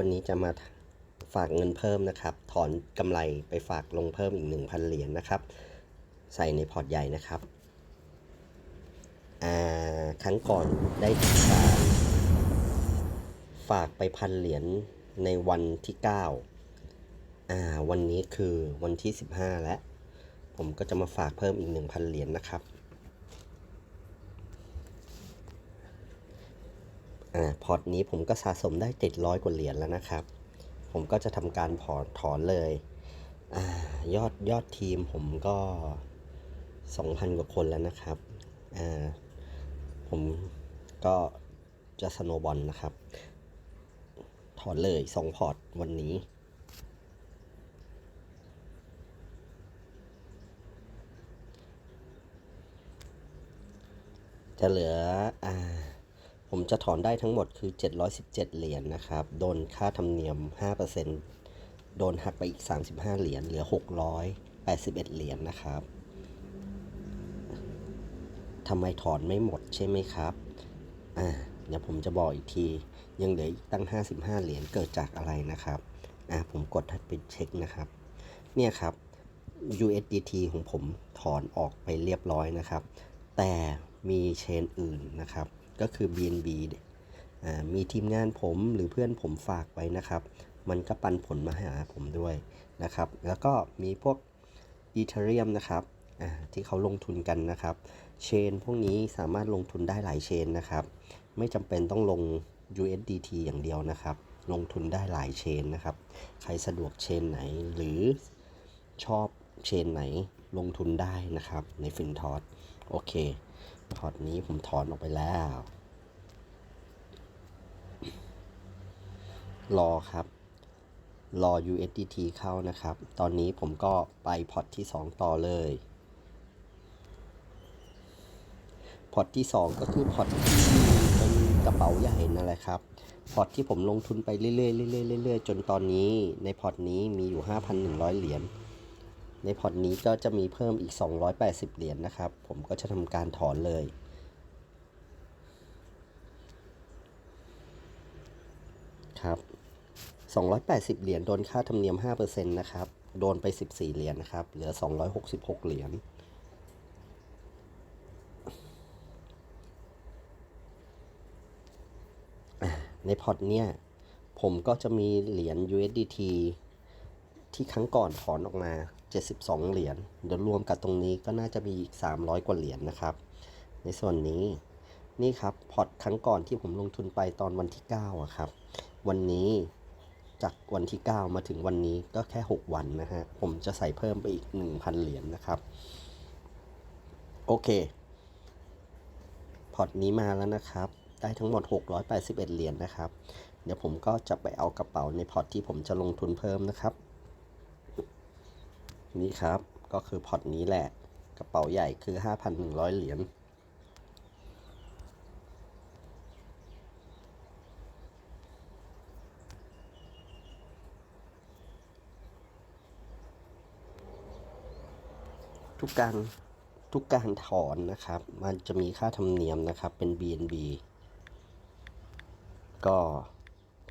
วันนี้จะมาฝากเงินเพิ่มนะครับ ถอนกำไรไปฝากลงเพิ่มอีก 1,000 เหรียญนะครับ ใส่ในพอร์ตใหญ่นะครับอ่าครั้งก่อนได้ทำการฝากไปพันเหรียญในวันที่ 9 อ่า วันนี้คือวันที่ 15 แล้ว ผมก็จะมาฝากเพิ่มอีก 1,000 เหรียญนะครับ อ่าพอร์ตนี้ผมก็สะสมได้700กว่าเหรียญแล้วนะครับ ผมก็จะทำการพอร์ตถอนเลยอ่ายอดยอดทีมผมก็2,000กว่าคนแล้วนะครับอ่าผมก็จะสโนบอลนะครับ ถอนเลย2พอร์ตวันนี้จะเหลืออ่า ผมจะถอนได้ทั้งหมดคือ 717 เหรียญนะครับ โดนค่าธรรมเนียม 5%โดนหักไปอีก 35 เหรียญ เหลือ 681 เหรียญนะครับทำไมถอนไม่หมดใช่ไหมครับ อ่า เดี๋ยวผมจะบอกอีกที ยังเหลืออีกตั้ง 55 เหรียญ เกิดจากอะไรนะครับ อ่า ผมกดให้ไปเช็คนะครับ เนี่ยครับ USDT ของผมถอนออกไปเรียบร้อยนะครับ แต่มีเชนอื่นนะครับ ก็คือ BNB อ่ามีทีมงานผมหรือเพื่อนผมฝากไว้นะครับ มันก็ปันผลมาหาผมด้วยนะครับ แล้วก็มีพวก Ethereum นะครับอ่าที่เขาลงทุนกันนะครับ เชนพวกนี้สามารถลงทุนได้หลายเชนนะครับ ไม่จำเป็นต้องลง USDT อย่างเดียวนะครับ ลงทุนได้หลายเชนนะครับ ใครสะดวกเชนไหนหรือชอบเชนไหน ลงทุนได้นะครับ ในฟินทอ t โอเคพอร์ตนี้ผมถอนออกไปแล้ว รอครับ รอ USDT เข้านะครับ ตอนนี้ผมก็ไปพอร์ตที่ 2 ต่อเลย พอร์ตที่ 2 ก็คือพอร์ตที่เป็นกระเป๋าใหญ่นั่นแหละครับ พอร์ตที่ผมลงทุนไปเรื่อยๆเรื่อยๆเรื่อยๆจนตอนนี้ในพอร์ตนี้มีอยู่ 5,100 เหรียญ ในพอร์ตนี้ก็จะมีเพิ่มอีก 280 เหรียญนะครับ ผมก็จะทำการถอนเลย ครับ 280 เหรียญโดนค่าธรรมเนียม 5%นะครับ โดนไป 14 เหรียญนะครับ เหลือ 266 เหรียญในพอร์ตเนี่ย ผมก็จะมีเหรียญ USDT ที่ครั้งก่อนถอนออกมา 72 เหรียญเดี๋ยวรวมกับตรงนี้ก็น่าจะมีอีก 300 กว่าเหรียญนะครับ ในส่วนนี้นี่ครับพอร์ตครั้งก่อนที่ผมลงทุนไปตอนวันที่9อะครับ วันนี้จากวันที่ 9 มาถึงวันนี้ก็แค่ 6 วันนะฮะ ผมจะใส่เพิ่มไปอีก 1,000 เหรียญนะครับ โอเค พอร์ตนี้มาแล้วนะครับ ได้ทั้งหมด 681 เหรียญนะครับ เดี๋ยวผมก็จะไปเอากระเป๋าในพอร์ตที่ผมจะลงทุนเพิ่มนะครับ นี่ครับก็คือพอร์ตนี้แหละ กระเป๋าใหญ่คือ 5,100 เหรียญทุกการทุกการถอนนะครับ มันจะมีค่าธรรมเนียมนะครับเป็น BNB ก็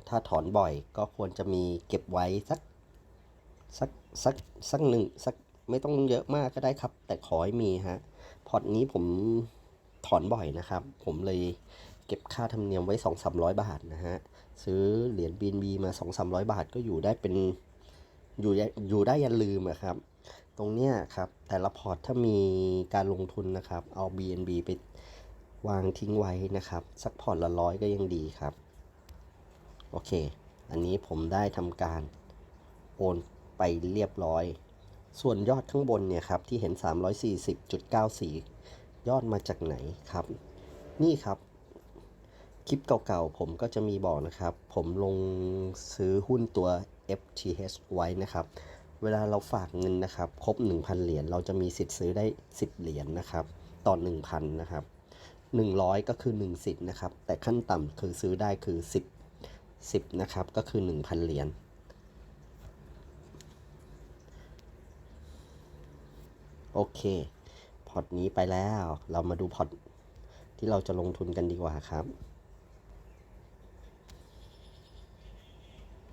ถ้าถอนบ่อยก็ควรจะมีเก็บไว้สัก สักสักสักหนึ่งสักไม่ต้องเยอะมากก็ได้ครับ แต่ขอให้มีฮะพอร์ตนี้ผมถอนบ่อยนะครับ ผมเลยเก็บค่าธรรมเนียมไว้ 2 3 0 0 บาทนะฮะ ซื้อเหรียญ BNB มา 2 3 0 0 บาทก็อยู่ได้เป็นอยู่อยู่ได้ยันลืมอะครับ ตรงเนี้ยครับแต่ละพอร์ตถ้ามีการลงทุนนะครับ เอา BNB ไปวางทิ้งไว้นะครับ สักพอร์ตละร้อยก็ยังดีครับ โอเค อันนี้ผมได้ทำการโอน ไปเรียบร้อย ส่วนยอดข้างบนเนี่ยครับที่เห็น 340.94 ยอดมาจากไหนครับ นี่ครับคลิปเก่าๆผมก็จะมีบอกนะครับ ผมลงซื้อหุ้นตัว FTH ไว้นะครับ เวลาเราฝากเงินนะครับ ครบ 1,000 เหรียญเราจะมีสิทธิ์ซื้อได้ 10 เหรียญนะครับ ต่อ 1,000 นะครับ 100 ก็คือ 1 สิทธิ์นะครับ แต่ขั้นต่ำคือซื้อได้คือ 10 10 นะครับ ก็คือ 1,000 เหรียญ โอเค พอร์ตนี้ไปแล้ว เรามาดูพอร์ตที่เราจะลงทุนกันดีกว่าครับ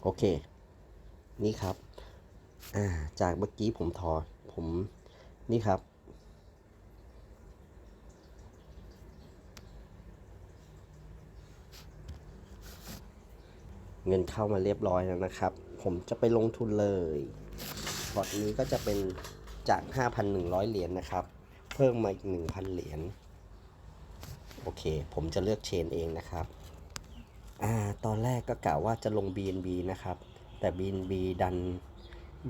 โอเค นี่ครับ อ่า จากเมื่อกี้ผมถอนผม นี่ครับ เงินเข้ามาเรียบร้อยแล้วนะครับ ผมจะไปลงทุนเลย พอร์ตนี้ก็จะเป็น จาก 5,100 เหรียญนะครับ เพิ่มมาอีก 1,000 เหรียญ โอเค ผมจะเลือกเชนเองนะครับอ่าตอนแรกก็กะว่าจะลง BNB นะครับ แต่ BNB ดัน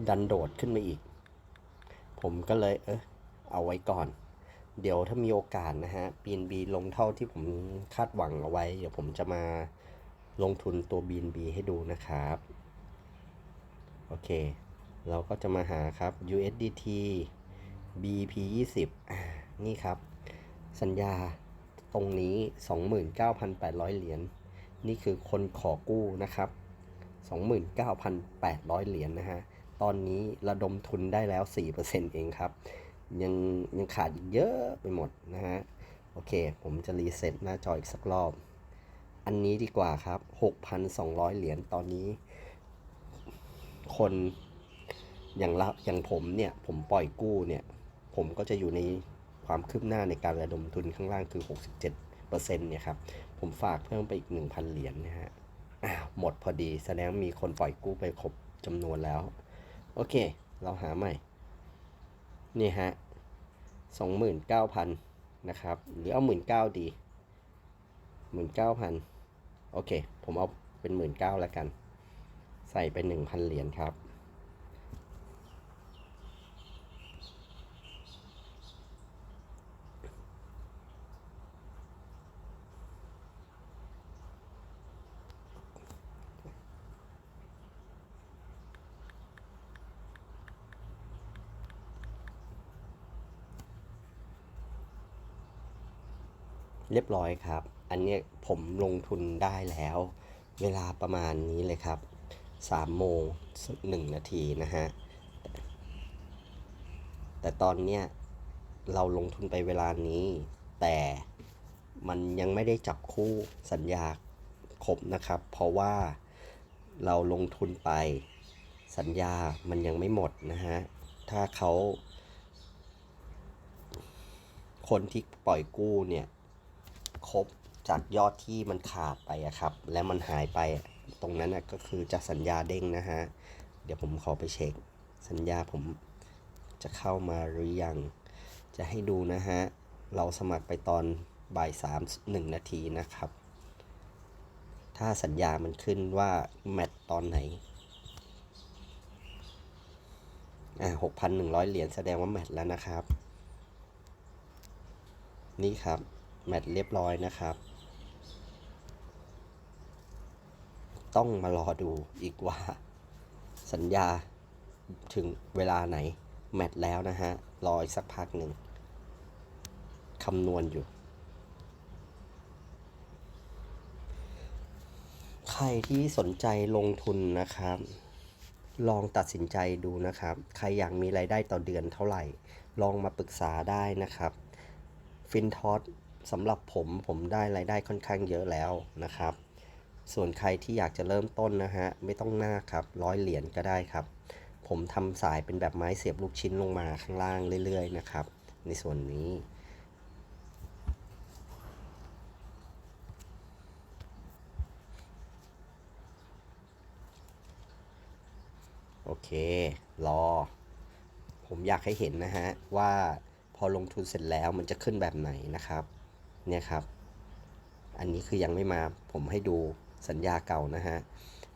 ดันโดดขึ้นมาอีก ผมก็เลย เออเอาไว้ก่อน เดี๋ยวถ้ามีโอกาสนะฮะ BNB ลงเท่าที่ผมคาดหวังเอาไว้ เดี๋ยวผมจะมาลงทุนตัว BNB ให้ดูนะครับ โอเค เราก็จะมาหาครับ USDT BP 20นี่ครับ สัญญาตรงนี้ 29,800 เหรียญนี่คือคนขอกู้นะครับ 29,800 เหรียญนนะฮะ ตอนนี้ระดมทุนได้แล้ว 4%เองครับ ยังยังขาดอีกเยอะไปหมดนะฮะ โอเค ผมจะรีเซ็ตหน้าจออีกสักรอบ อันนี้ดีกว่าครับ 6,200 เหรียญตอนนี้ คน อย่างละอย่างผมเนี่ยผมปล่อยกู้เนี่ยผมก็จะอยู่ในความคืบหน้าในการระดมทุนข้างล่างคือ 67%เนี่ยครับผมฝากเพิ่มไปอีก 1,000 เหรียญนะฮะอ้าหมดพอดีแสดงมีคนปล่อยกู้ไปครบจำนวนแล้ว โอเค เราหาใหม่ นี่ฮะ 29,000 นะครับ หรือเอา 19,000 ดี 19,000 โอเค ผมเอาเป็น 19,000แล้วกัน ใส่ไป 1,000 เหรียญครับ เรียบร้อยครับ อันนี้ผมลงทุนได้แล้ว เวลาประมาณนี้เลยครับ3โมง1นาทีนะฮะ แต่ตอนเนี้ยเราลงทุนไปเวลานี้ แต่มันยังไม่ได้จับคู่สัญญาครบนะครับ เพราะว่าเราลงทุนไปสัญญามันยังไม่หมดนะฮะ ถ้าเขา คนที่ปล่อยกู้เนี่ย ครบจากยอดที่มันขาดไปอะครับ และมันหายไปตรงนั้นนะก็คือจะสัญญาเด้งนะฮะ เดี๋ยวผมขอไปเช็ค สัญญาผมจะเข้ามาหรือยัง จะให้ดูนะฮะ เราสมัครไปตอนบ่ายสามหนึ่งนาทีนะครับ ถ้าสัญญามันขึ้นว่าแมตตอนไหน อ่าหกพันหนึ่งร้อยเหรียญแสดงว่าแมตแล้วนะครับ นี่ครับ แมตช์เรียบร้อยนะครับ ต้องมารอดูอีกว่า สัญญาถึงเวลาไหน แมตช์แล้วนะฮะ รออีกสักพักหนึ่งคำนวณอยู่ ใครที่สนใจลงทุนนะครับ ลองตัดสินใจดูนะครับ ใครอยากมีรายได้ต่อเดือนเท่าไหร่ ลองมาปรึกษาได้นะครับ ฟินทอส สำหรับผมผมได้รายได้ค่อนข้างเยอะแล้วนะครับ ส่วนใครที่อยากจะเริ่มต้นนะฮะไม่ต้องหน้าครับร้อยเหรียญก็ได้ครับ ผมทำสายเป็นแบบไม้เสียบลูกชิ้นลงมาข้างล่างเรื่อยๆนะครับ ในส่วนนี้โอเค รอ ผมอยากให้เห็นนะฮะ ว่าพอลงทุนเสร็จแล้วมันจะขึ้นแบบไหนนะครับ เนี่ยครับ อันนี้คือยังไม่มา ผมให้ดูสัญญาเก่านะฮะ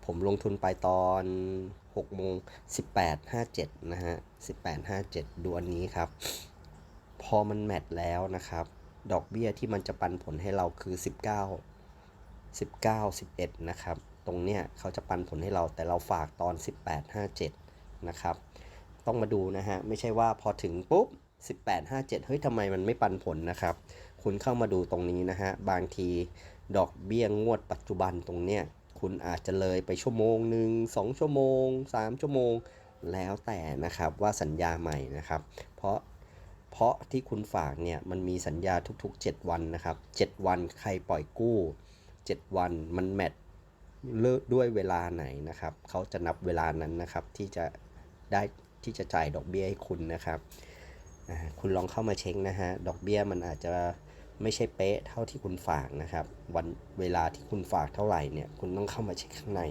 ผมลงทุนไปตอน6โมง18 57 นะฮะ 18 57 ดูอันนี้ครับ พอมันแมทแล้วนะครับ ดอกเบี้ยที่มันจะปันผลให้เราคือ 19 19 11 นะครับ ตรงเนี้ยเขาจะปันผลให้เราแต่เราฝากตอน 18 57 นะครับ ต้องมาดูนะฮะ ไม่ใช่ว่าพอถึงปุ๊บ 18 57 เฮ้ยทำไมมันไม่ปันผลนะครับ คุณเข้ามาดูตรงนี้นะฮะ บางทีดอกเบี้ยงวดปัจจุบันตรงเนี้ย คุณอาจจะเลยไปชั่วโมงหนึ่งสองชั่วโมงสามชั่วโมง แล้วแต่นะครับว่าสัญญาใหม่นะครับ เพราะเพราะที่คุณฝากเนี่ยมันมีสัญญาทุกๆ 7 วันนะครับ 7 วันใครปล่อยกู้ 7 วันมันแมทเลิกด้วยเวลาไหนนะครับ เขาจะนับเวลานั้นนะครับที่จะได้ที่จะจ่ายดอกเบี้ยให้คุณนะครับ คุณลองเข้ามาเช็คนะฮะ ดอกเบี้ยมันอาจจะ ไม่ใช่เป๊ะเท่าที่คุณฝากนะครับ วันเวลาที่คุณฝากเท่าไหร่เนี่ยคุณต้องเข้ามาเช็คข้างใน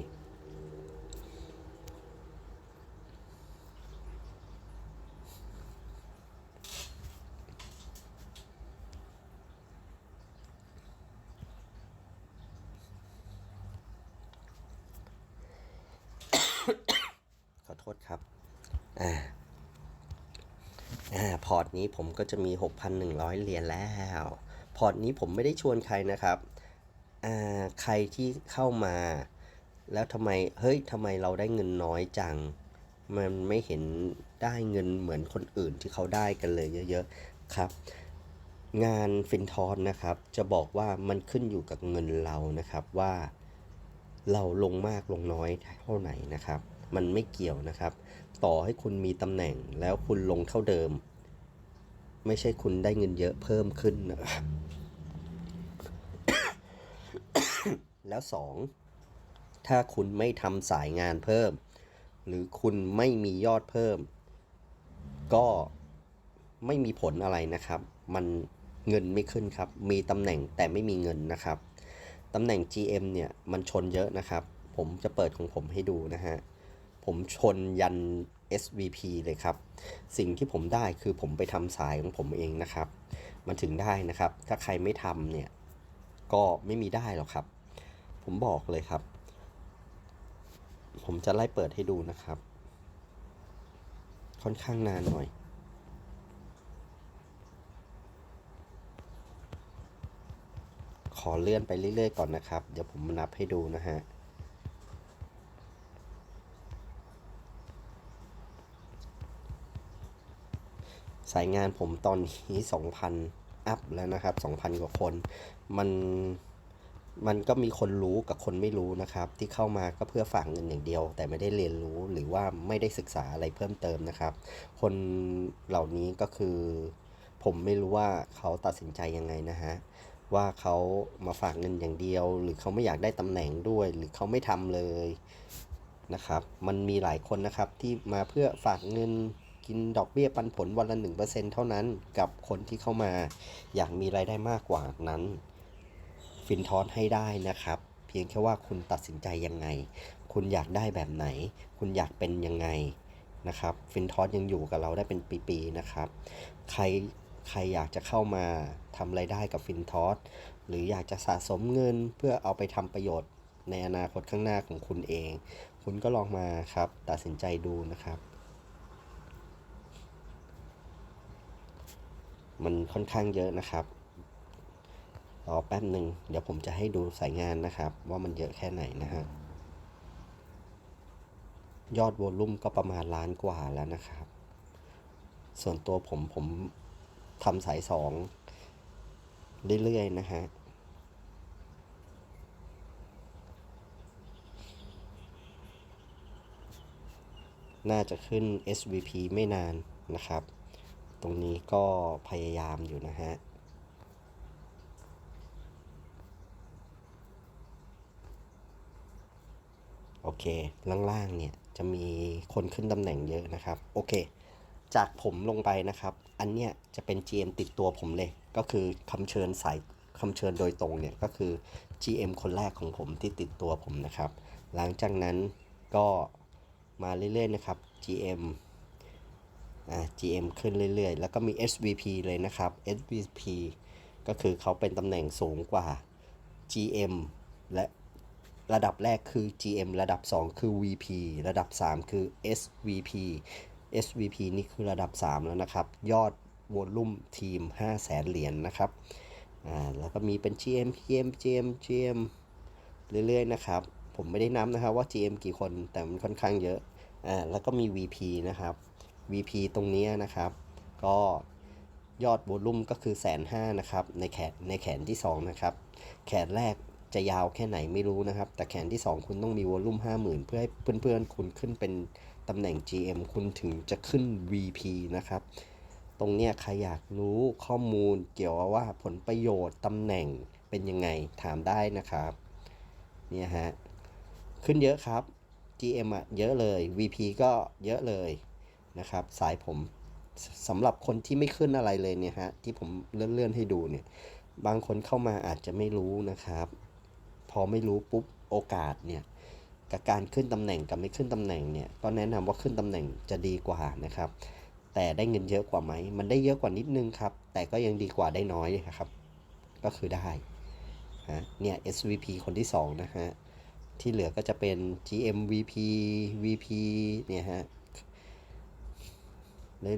ขอโทษครับ อ่า อ่า พอร์ตนี้ผมก็จะมี 6,100 เหรียญแล้ว พอร์ตนี้ผมไม่ได้ชวนใครนะครับใครที่เข้ามา แล้วทำไม เฮ้ยทำไมเราได้เงินน้อยจัง มันไม่เห็นได้เงินเหมือนคนอื่นที่เขาได้กันเลยเยอะๆครับ งานฟินทอนนะครับ จะบอกว่ามันขึ้นอยู่กับเงินเรานะครับว่าเราลงมากลงน้อยเท่าไหนนะครับ มันไม่เกี่ยวนะครับ ต่อให้คุณมีตำแหน่งแล้วคุณลงเท่าเดิม ไม่ใช่คุณได้เงินเยอะเพิ่มขึ้นนะครับ แล้วสองถ้าคุณไม่ทำสายงานเพิ่ม หรือคุณไม่มียอดเพิ่ม ก็ไม่มีผลอะไรนะครับ มันเงินไม่ขึ้นครับ มีตำแหน่งแต่ไม่มีเงินนะครับตำแหน่ง GM เนี่ยมันชนเยอะนะครับ ผมจะเปิดของผมให้ดูนะฮะ ผมชนยัน SVP เลยครับ สิ่งที่ผมได้คือผมไปทำสายของผมเองนะครับ มันถึงได้นะครับ ถ้าใครไม่ทำเนี่ย ก็ไม่มีได้หรอกครับ ผมบอกเลยครับ ผมจะไล่เปิดให้ดูนะครับ ค่อนข้างนานหน่อย ขอเลื่อนไปเรื่อยๆก่อนนะครับ เดี๋ยวผมนับให้ดูนะฮะสายงานผมตอนนี้ 2,000 อัพแล้วนะครับ 2,000 กว่าคน มัน มันก็มีคนรู้กับคนไม่รู้นะครับ ที่เข้ามาก็เพื่อฝากเงินอย่างเดียว แต่ไม่ได้เรียนรู้หรือว่าไม่ได้ศึกษาอะไรเพิ่มเติมนะครับ คนเหล่านี้ก็คือ ผมไม่รู้ว่าเขาตัดสินใจยังไงนะฮะว่าเขามาฝากเงินอย่างเดียว หรือเขาไม่อยากได้ตำแหน่งด้วย หรือเขาไม่ทำเลยนะครับ มันมีหลายคนนะครับที่มาเพื่อฝากเงินกินดอกเบี้ยปันผลวันละ1%เท่านั้น กับคนที่เข้ามาอยากมีรายได้มากกว่านั้น ฟินทอสให้ได้นะครับ เพียงแค่ว่าคุณตัดสินใจยังไง คุณอยากได้แบบไหน คุณอยากเป็นยังไงนะครับฟินทอสยังอยู่กับเราได้เป็นปีๆนะครับใครใครอยากจะเข้ามาทำไรายได้กับฟินทอสหรืออยากจะสะสมเงินเพื่อเอาไปทำประโยชน์ในอนาคตข้างหน้าของคุณเอง คุณก็ลองมาครับ ตัดสินใจดูนะครับ มันค่อนข้างเยอะนะครับ รอแป๊บหนึ่งเดี๋ยวผมจะให้ดูสายงานนะครับ ว่ามันเยอะแค่ไหนนะฮะยอดโวลุ่มก็ประมาณล้านกว่าแล้วนะครับ ส่วนตัวผมผมทำสายสองเรื่อยๆนะฮะน่าจะขึ้น SVP ไม่นานนะครับ ตรงนี้ก็พยายามอยู่นะฮะ โอเค ล่างๆเนี่ยจะมีคนขึ้นตำแหน่งเยอะนะครับ โอเค จากผมลงไปนะครับ อันเนี้ยจะเป็น GM ติดตัวผมเลย ก็คือคำเชิญสายคำเชิญโดยตรงเนี่ยก็คือ GM คนแรกของผมที่ติดตัวผมนะครับ หลังจากนั้นก็มาเรื่อยๆนะครับ GM อ่า GM ขึ้นเรื่อยๆ แล้วก็มี SVP เลยนะครับ SVP ก็คือเขาเป็นตำแหน่งสูงกว่า GM และ ระดับแรกคือ GM ระดับ 2 คือ VP ระดับ 3 คือ SVP SVP นี่คือระดับ 3 แล้วนะครับ ยอดวอลลุ่มทีม 5 0 0แสนเหรียญนนะครับอ่าแล้วก็มีเป็น GM PM GM GM เรื่อยๆนะครับ ผมไม่ได้นับนะครับว่า GM กี่คนแต่มันค่อนข้างเยอะอ่าแล้วก็มี VP นะครับ VP ตรงนี้นะครับ ก็ยอดโวลุ่มก็คือแสนห้านะครับในแขนในแขนที่ 2 นะครับ แขนแรก จะยาวแค่ไหนไม่รู้นะครับ แต่แขนที่ 2 คุณต้องมีวอลลุ่ม 50,000 เพื่อให้เพื่อนๆ คุณขึ้นเป็นตำแหน่ง GM คุณถึงจะขึ้น VP นะครับ ตรงเนี้ยใครอยากรู้ข้อมูลเกี่ยวกับว่าผลประโยชน์ตำแหน่งเป็นยังไงถามได้นะครับ เนี่ยฮะ ขึ้นเยอะครับ GM อะเยอะเลย VP ก็เยอะเลยนะครับ สายผมสำหรับคนที่ไม่ขึ้นอะไรเลยเนี่ยฮะ ที่ผมเลื่อนๆให้ดูเนี่ย บางคนเข้ามาอาจจะไม่รู้นะครับ อไม่รู้ปุ๊บโอกาสเนี่ยกับการขึ้นตำแหน่งกับไม่ขึ้นตำแหน่งเนี่ยก็แนะนำว่าขึ้นตำแหน่งจะดีกว่านะครับ แต่ได้เงินเยอะกว่าไหมมันได้เยอะกว่านิดนึงครับ แต่ก็ยังดีกว่าได้น้อยนะครับ ก็คือได้ฮะเนี่ย SVP คนที่ 2 นะฮะ ที่เหลือก็จะเป็น GM VP VP เนี่ยฮะ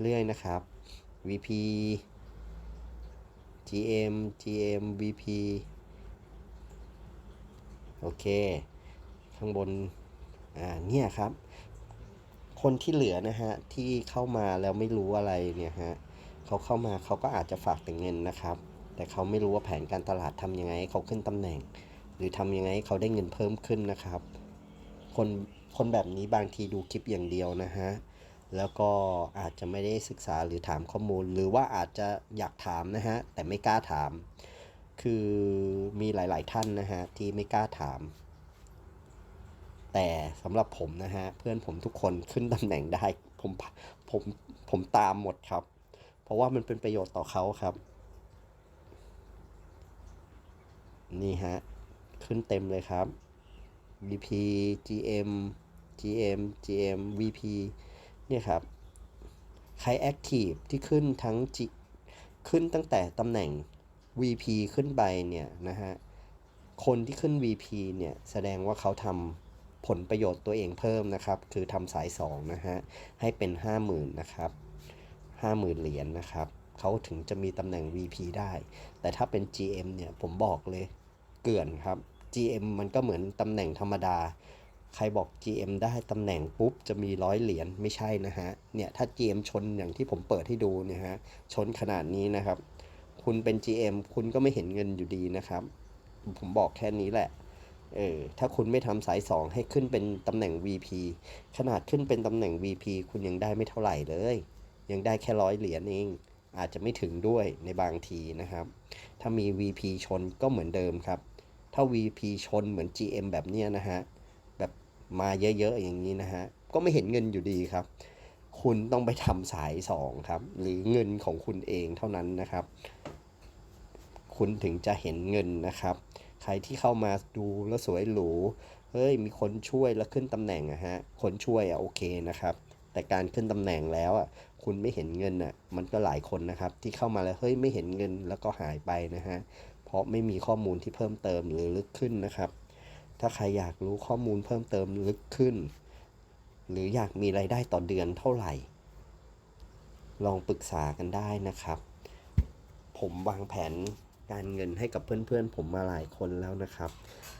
เรื่อยๆนะครับ VP GM GM VP โอเค ข้างบน อ่า เนี่ยครับ คนที่เหลือนะฮะ ที่เข้ามาแล้วไม่รู้อะไรเนี่ยฮะเขาเข้ามาเขาก็อาจจะฝากแต่เงินนะครับ แต่เขาไม่รู้ว่าแผนการตลาดทำยังไงเขาขึ้นตำแหน่ง หรือทำยังไงเขาได้เงินเพิ่มขึ้นนะครับ คนคนแบบนี้บางทีดูคลิปอย่างเดียวนะฮะแล้วก็อาจจะไม่ได้ศึกษาหรือถามข้อมูล หรือว่าอาจจะอยากถามนะฮะแต่ไม่กล้าถาม คือมีหลาย ๆ ท่านนะฮะที่ไม่กล้าถาม แต่สำหรับผมนะฮะเพื่อนผมทุกคนขึ้นตำแหน่งได้ผมผมผมตามหมดครับ เพราะว่ามันเป็นประโยชน์ต่อเขาครับ นี่ฮะ ขึ้นเต็มเลยครับ VP GM GM GM VP เนี่ยครับ ใคร Active ที่ขึ้นทั้ง G ขึ้นตั้งแต่ตำแหน่ง VP ขึ้นไปเนี่ยนะฮะ คนที่ขึ้น VP เนี่ยแสดงว่าเขาทำผลประโยชน์ตัวเองเพิ่มนะครับ คือทำสาย 2 นะฮะ ให้เป็น 50,000 นะครับ 50,000 เหรียญนะครับ เขาถึงจะมีตำแหน่ง VP ได้ แต่ถ้าเป็น GM เนี่ยผมบอกเลยเกื่อนครับ GM มันก็เหมือนตำแหน่งธรรมดา ใครบอก GM ได้ตำแหน่งปุ๊บจะมีร้อยเหรียญไม่ใช่นะฮะ เนี่ยถ้า GM ชนอย่างที่ผมเปิดให้ดูเนี่ยฮะ ชนขนาดนี้นะครับ คุณเป็น GM คุณก็ไม่เห็นเงินอยู่ดีนะครับ ผมบอกแค่นี้แหละ เออ ถ้าคุณไม่ทำสาย 2 ให้ขึ้นเป็นตำแหน่ง VP ขนาดขึ้นเป็นตำแหน่ง VP คุณยังได้ไม่เท่าไหร่เลย ยังได้แค่ร้อยเหรียญเอง อาจจะไม่ถึงด้วยในบางทีนะครับ ถ้ามี VP ชนก็เหมือนเดิมครับ ถ้า VP ชนเหมือน GM แบบเนี้ยนะฮะ แบบมาเยอะๆอย่างนี้นะฮะ ก็ไม่เห็นเงินอยู่ดีครับคุณต้องไปทำสาย 2 ครับ หรือเงินของคุณเองเท่านั้นนะครับ คุณถึงจะเห็นเงินนะครับ ใครที่เข้ามาดูแล้วสวยหรู เฮ้ย มีคนช่วยแล้วขึ้นตำแหน่งอะฮะ คนช่วยอะโอเคนะครับ แต่การขึ้นตำแหน่งแล้วอะคุณไม่เห็นเงินอะมันก็หลายคนนะครับ ที่เข้ามาแล้วเฮ้ยไม่เห็นเงินแล้วก็หายไปนะฮะ เพราะไม่มีข้อมูลที่เพิ่มเติมหรือลึกขึ้นนะครับ ถ้าใครอยากรู้ข้อมูลเพิ่มเติมลึกขึ้น หรืออยากมีไรายได้ต่อเดือนเท่าไหร่ ลองปรึกษากันได้นะครับผมวางแผน การเงินให้กับเพื่อนๆ ผมมาหลายคนแล้วนะครับ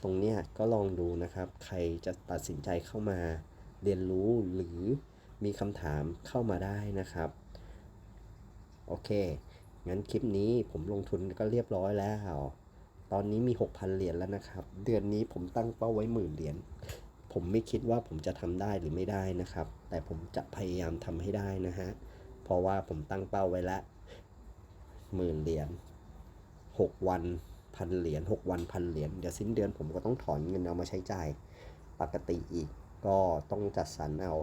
ตรงเนี้ยก็ลองดูนะครับ ใครจะตัดสินใจเข้ามาเรียนรู้หรือมีคำถามเข้ามาได้นะครับ โอเค งั้นคลิปนี้ผมลงทุนก็เรียบร้อยแล้ว ตอนนี้มี 6,000 เหรียญแล้วนะครับ เดือนนี้ผมตั้งเป้าไว้หมื่นเหรียญ ผมไม่คิดว่าผมจะทำได้หรือไม่ได้นะครับ แต่ผมจะพยายามทำให้ได้นะฮะ เพราะว่าผมตั้งเป้าไว้ล้วหมื่นเหรียญ หกวันพันเหรียญหกวันพันเหรียญเดี๋ยวสิ้นเดือนผมก็ต้องถอนเงินเอามาใช้จ่ายปกติอีก ก็ต้องจัดสรรเอา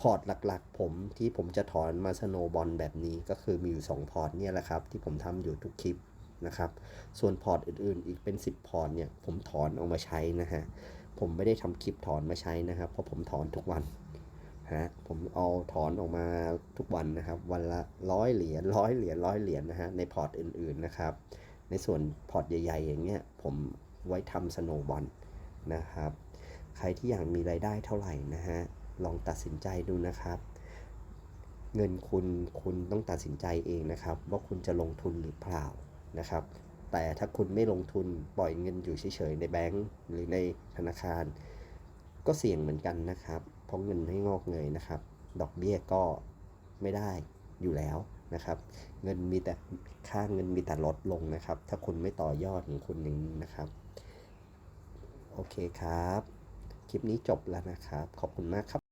พอร์ตหลักๆ ผมที่ผมจะถอนมาสโนบอลแบบนี้ก็คือมีอยู่ 2 พอร์ตเนี่ยแหละครับ ที่ผมทำอยู่ทุกคลิปนะครับ ส่วนพอร์ตอื่นๆ อีกเป็น 10 พอร์ตเนี่ยผมถอนเอามาใช้นะฮะผมไม่ได้ทำคลิปถอนมาใช้นะครับเพราะผมถอนทุกวัน ฮะผมเอาถอนออกมาทุกวันนะครับ วันละร้อยเหรียญร้อยเหรียญร้อยเหรียญนะฮะในพอร์ตอื่นๆนะครับ ในส่วนพอร์ตใหญ่ๆ อย่างเงี้ยผมไว้ทำสโนบอลนะครับ ใครที่อยากมีรายได้เท่าไหร่นะฮะลองตัดสินใจดูนะครับ เงินคุณคุณต้องตัดสินใจเองนะครับ ว่าคุณจะลงทุนหรือเปล่านะครับ แต่ถ้าคุณไม่ลงทุนปล่อยเงินอยู่เฉยๆในแบงก์หรือในธนาคาร ก็เสี่ยงเหมือนกันนะครับ เพราะเงินไม่งอกเงยนะครับ ดอกเบี้ยก็ไม่ได้อยู่แล้วนะครับ เงินมีแต่ค่าเงินมีแต่ลดลงนะครับ ถ้าคุณไม่ต่อยอดของคุณอย่างนี้นะครับ โอเคครับ คลิปนี้จบแล้วนะครับ ขอบคุณมากครับ